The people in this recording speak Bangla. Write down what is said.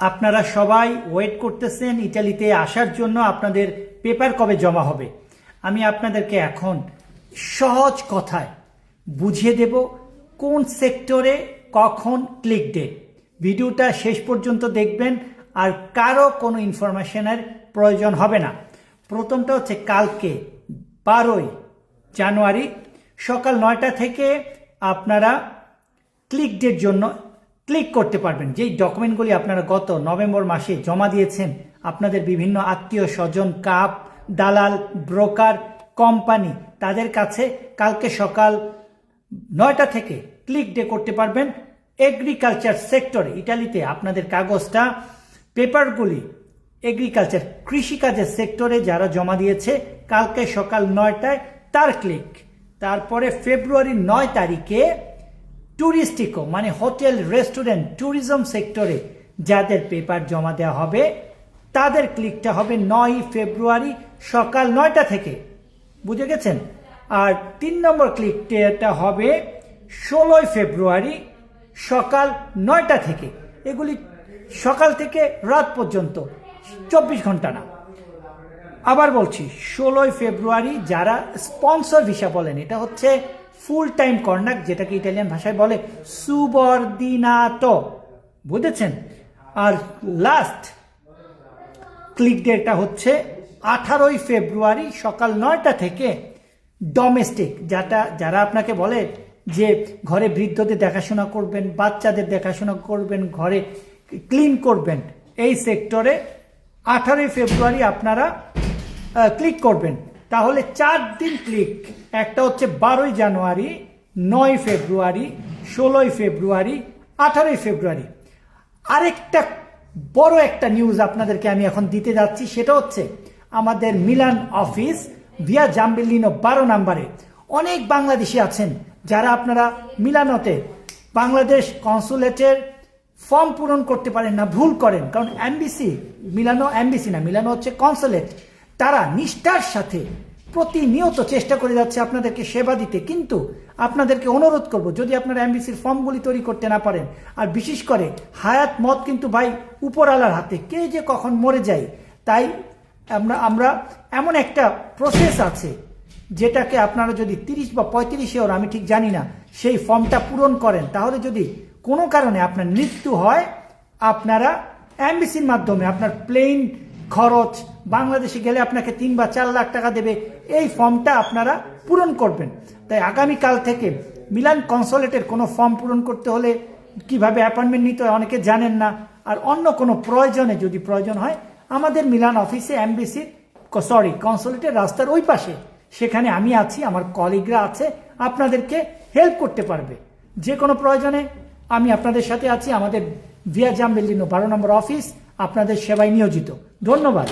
আপনারা সবাই ওয়েট করতেছেন ইটালিতে আসার জন্য আপনাদের পেপার কবে জমা হবে। আমি আপনাদেরকে এখন সহজ কথায় বুঝিয়ে দেব কোন সেক্টরে কখন ক্লিক ডে। ভিডিওটা শেষ পর্যন্ত দেখবেন আর কারও কোনো ইনফরমেশনের প্রয়োজন হবে না। প্রথমটা হচ্ছে কালকে বারোই জানুয়ারি সকাল নয়টা থেকে আপনারা ক্লিক ডের জন্য ক্লিক করতে পারবেন। যেই ডকুমেন্টগুলি আপনারা গত নভেম্বর মাসে জমা দিয়েছেন, আপনাদের বিভিন্ন আত্মীয় স্বজন, কাপ, দালাল, ব্রোকার, কোম্পানি, তাদের কাছে কালকে সকাল নয়টা থেকে ক্লিক ডে করতে পারবেন। এগ্রিকালচার সেক্টরে, ইটালিতে আপনাদের কাগজটা, পেপারগুলি এগ্রিকালচার কৃষিকাজের সেক্টরে যারা জমা দিয়েছে, কালকে সকাল নয়টায় তার ক্লিক। তারপরে ফেব্রুয়ারি নয় তারিখে ট্যুরিস্টিকো মানে হোটেল, রেস্টুরেন্ট, ট্যুরিজম সেক্টরে যাদের পেপার জমা দেওয়া হবে, তাদের ক্লিকটা হবে নয় ফেব্রুয়ারি সকাল নয়টা থেকে। বুঝে গেছেন? আর তিন নম্বর ক্লিকটা হবে ষোলোই ফেব্রুয়ারি সকাল নয়টা থেকে। এগুলি সকাল থেকে রাত পর্যন্ত, চব্বিশ ঘণ্টা না। আবার বলছি, ষোলোই ফেব্রুয়ারি যারা স্পন্সর ভিসা বলেন, এটা হচ্ছে ফুল টাইম কর্নাক যেটাকে ইটালিয়ান ভাষায় বলে সুবর্দিনাটো বুঝেছেন? আর লাস্ট ক্লিক ডেটা হচ্ছে আঠারোই ফেব্রুয়ারি সকাল নয়টা থেকে ডোমেস্টিক যাটা যারা আপনাকে বলে যে ঘরে বৃদ্ধদের দেখাশোনা করবেন, বাচ্চাদের দেখাশোনা করবেন, ঘরে ক্লিন করবেন, এই সেক্টরে আঠারোই ফেব্রুয়ারি আপনারা ক্লিক করবেন। তাহলে চার দিন ক্লিক একটা হচ্ছে বারোই জানুয়ারি, নয় ফেব্রুয়ারি, ষোলোই ফেব্রুয়ারি, আঠারোই ফেব্রুয়ারি। আরেকটা বড় একটা নিউজ আপনাদেরকে আমি এখন দিতে যাচ্ছি, সেটা হচ্ছে আমাদের মিলান অফিস ভিয়া জাম্বিলিনো বারো নাম্বারে অনেক বাংলাদেশি আছেন যারা আপনারা মিলানোতে বাংলাদেশ কনসুলেটের ফর্ম পূরণ করতে পারেন না, ভুল করেন। কারণ এমবিসি, মিলানো এমবিসি না, মিলানো হচ্ছে কনসুলেট তারা নিষ্ঠার সাথে প্রতিনিয়ত চেষ্টা করে যাচ্ছে আপনাদেরকে সেবা দিতে। কিন্তু আপনাদেরকে অনুরোধ করব, যদি আপনারা এমবিসির ফর্মগুলি তৈরি করতে না পারেন, আর বিশেষ করে হায়াত মত কিন্তু ভাই উপরওয়ালার হাতে, কে যে কখন মরে যায়, তাই আমরা আমরা এমন একটা প্রসেস আছে যেটাকে আপনারা যদি তিরিশ বা পঁয়ত্রিশে ওর, আমি ঠিক জানি না, সেই ফর্মটা পূরণ করেন, তাহলে যদি কোনো কারণে আপনার মৃত্যু হয়, আপনারা এমবিসির মাধ্যমে আপনার প্লেন খরচ, বাংলাদেশে গেলে আপনাকে তিন বা চার লাখ টাকা দেবে। এই ফর্মটা আপনারা পূরণ করবেন। তাই আগামীকাল থেকে মিলান কনসোলেটের কোনো ফর্ম পূরণ করতে হলে কীভাবে অ্যাপয়েন্টমেন্ট নিতে হয় অনেকে জানেন না। আর অন্য কোনো প্রয়োজনে যদি প্রয়োজন হয়, আমাদের মিলান অফিসে এমবিসির সরি, কনসোলেটের রাস্তার ওই পাশে। সেখানে আমি আছি, আমার কলিগরা আছে, আপনাদেরকে হেল্প করতে পারবে। যে কোনো প্রয়োজনে আমি আপনাদের সাথে আছি, আমাদের ভিয়া জাম বিল্ডিং বারো নম্বর অফিস। আপনাদের সেবায় নিয়োজিত। ধন্যবাদ।